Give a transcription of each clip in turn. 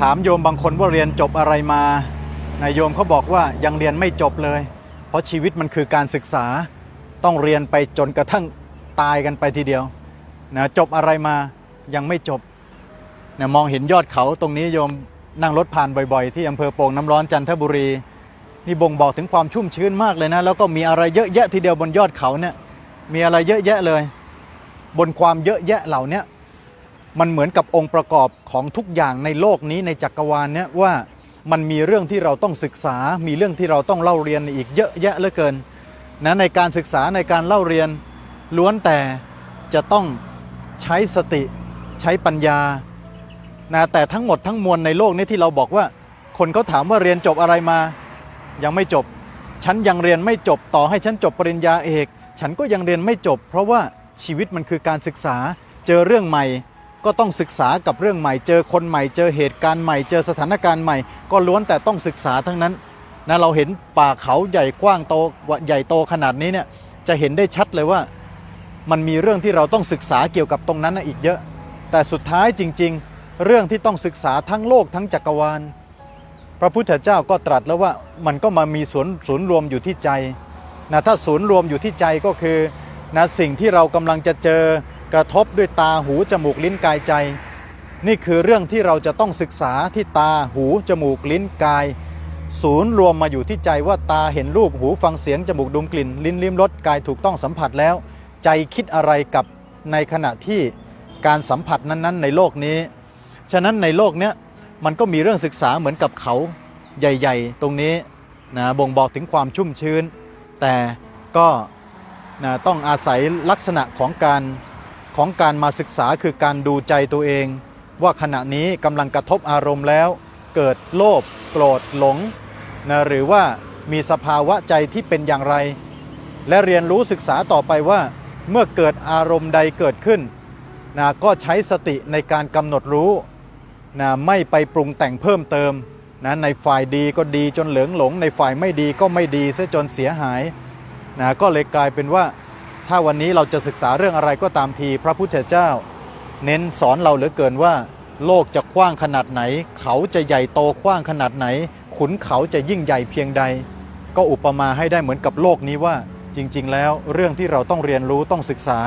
ถามโยมบางคนว่าเรียนจบอะไรมานายโยมเขาบอกว่ายังเรียนไม่จบเลย เพราะชีวิตมันคือการศึกษาต้องเรียนไปจนกระทั่งตายกันไปทีเดียวนะจบอะไรมายังไม่จบนะมองเห็นยอดเขาตรงนี้โยมนั่งรถผ่านบ่อยๆ ที่อำเภอโป่งน้ำร้อนจันทบุรี นี่บ่งบอกถึงความชุ่มชื้นมากเลยนะ แล้วก็มีอะไรเยอะแยะทีเดียวบนยอดเขาเนี่ยมีอะไรเยอะแยะเลย บนความเยอะแยะเหล่านี้ มันเหมือนกับองค์ประกอบของทุกอย่างในโลกนี้ในจักรวาลเนี่ยว่ามันมีเรื่องที่เราต้องศึกษา มีเรื่องที่เราต้องเล่าเรียนอีกเยอะแยะเหลือเกินนะในการศึกษาในการเล่าเรียน ล้วนแต่จะต้องใช้สติใช้ปัญญานะแต่ทั้งหมดทั้งมวลในโลกนี้ที่เราบอกว่า คนเขาถามว่าเรียนจบอะไรมา ยังไม่จบ ฉันยังเรียนไม่จบต่อให้ฉันจบปริญญาเอก ฉันก็ยังเรียนไม่จบ เพราะว่าชีวิตมันคือการศึกษาเจอเรื่องใหม่ ก็ต้องศึกษากับเรื่องใหม่เจอคนใหม่เจอเหตุการณ์ใหม่เจอสถานการณ์ใหม่ ก็ล้วนแต่ต้องศึกษาทั้งนั้นนะเราเห็นป่าเขาใหญ่กว้างโตใหญ่โตขนาดนี้เนี่ยจะเห็นได้ชัดเลยว่า มันมีเรื่องที่เราต้องศึกษาเกี่ยวกับตรงนั้นอีกเยอะ แต่สุดท้ายจริง ๆ เรื่องที่ต้องศึกษาทั้งโลกทั้งจักรวาล พระพุทธเจ้าก็ตรัสแล้วว่ามันก็มามีศูนย์ศูนย์รวมอยู่ที่ใจนะถ้าศูนย์รวมอยู่ที่ใจก็คือนะสิ่งที่เรากำลังจะเจอ กระทบด้วยตาหูจมูกลิ้นกายใจ นี่คือเรื่องที่เราจะต้องศึกษาที่ตาหูจมูกลิ้นกาย ศูนย์รวมมาอยู่ที่ใจว่าตาเห็นรูปหูฟังเสียงจมูกดมกลิ่น ลิ้นลิ้มรสกายถูกต้องสัมผัสแล้ว ใจคิดอะไรกับในขณะที่การสัมผัสนั้นๆ ในโลกนี้ ฉะนั้นในโลกเนี้ยมันก็มีเรื่องศึกษาเหมือนกับเขาใหญ่ ๆ ตรงนี้นะบ่งบอกถึงความชุ่มชื้น แต่ก็นะต้องอาศัยลักษณะของการ ของการมาศึกษาคือการดูใจตัวเอง ว่าขณะนี้กำลังกระทบอารมณ์แล้ว เกิดโลภโกรธหลงนะหรือว่ามีสภาวะใจที่เป็นอย่างไร และเรียนรู้ศึกษาต่อไปว่า เมื่อเกิดอารมณ์ใดเกิดขึ้นนะก็ใช้สติในการกำหนดรู้นะไม่ไปปรุงแต่งเพิ่มเติมนะในฝ่ายดีก็ดีจนเหลืองหลง ในฝ่ายไม่ดีก็ไม่ดีซะจนเสียหายนะก็เลยกลายเป็นว่า ถ้าวันนี้เราจะศึกษาเรื่องอะไรก็ตามทีพระพุทธเจ้า เน้นสอนเราเหลือเกินว่า โลกจะกว้างขนาดไหน เขาจะใหญ่โตกว้างขนาดไหน ขุนเขาจะยิ่งใหญ่เพียงใด ก็อุปมาให้ได้เหมือนกับโลกนี้ว่า จริง ๆ แล้วเรื่องที่เราต้องเรียนรู้ต้องศึกษา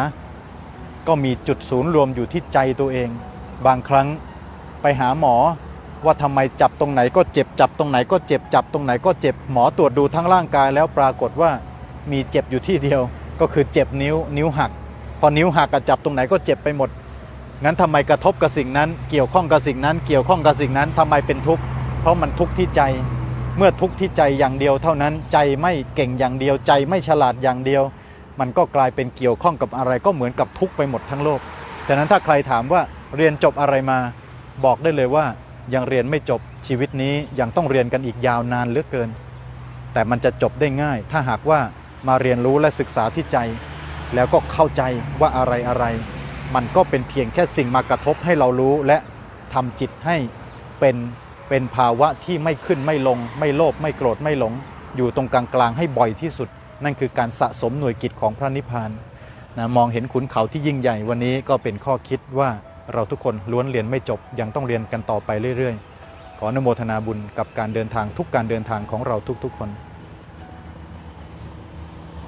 ก็มีจุดศูนย์รวมอยู่ที่ใจตัวเอง บางครั้งไปหาหมอว่าทำไมจับตรงไหนก็เจ็บจับตรงไหนก็เจ็บจับตรงไหนก็เจ็บหมอตรวจดูทั้งร่างกายแล้วปรากฏว่ามีเจ็บอยู่ที่เดียว ก็คือเจ็บนิ้วนิ้วหัก พอนิ้วหักก็จับตรงไหนก็เจ็บไปหมด งั้นทำไมกระทบกับสิ่งนั้น เกี่ยวข้องกับสิ่งนั้น เกี่ยวข้องกับสิ่งนั้นทำไมเป็นทุกข์เพราะมันทุกข์ที่ใจ เมื่อทุกข์ที่ใจอย่างเดียวเท่านั้นใจไม่เก่งอย่างเดียวใจไม่ฉลาดอย่างเดียว มันก็กลายเป็นเกี่ยวข้องกับอะไรก็เหมือนกับทุกข์ไปหมดทั้งโลกฉะนั้นถ้าใครถามว่าเรียนจบอะไรมาบอกได้เลยว่ายังเรียนไม่จบชีวิตนี้ยังต้องเรียนกันอีกยาวนานเหลือเกิน แต่มันจะจบได้ง่าย ถ้าหากว่า มาเรียนรู้และศึกษาที่ใจ แล้วก็เข้าใจว่าอะไรอะไร มันก็เป็นเพียงแค่สิ่งมากระทบให้เรารู้และทำจิตให้เป็นเป็นภาวะที่ไม่ขึ้นไม่ลง ไม่โลภไม่โกรธไม่หลง อยู่ตรงกลางๆให้บ่อยที่สุด นั่นคือการสะสมหน่วยกิจของพระนิพพานนะมองเห็นขุนเขาที่ยิ่งใหญ่วันนี้ก็เป็นข้อคิดว่าเราทุกคนล้วนเรียนไม่จบยังต้องเรียนกันต่อไปเรื่อยๆ ขออนุโมทนาบุญกับการเดินทางทุกการเดินทางของเราทุกๆคน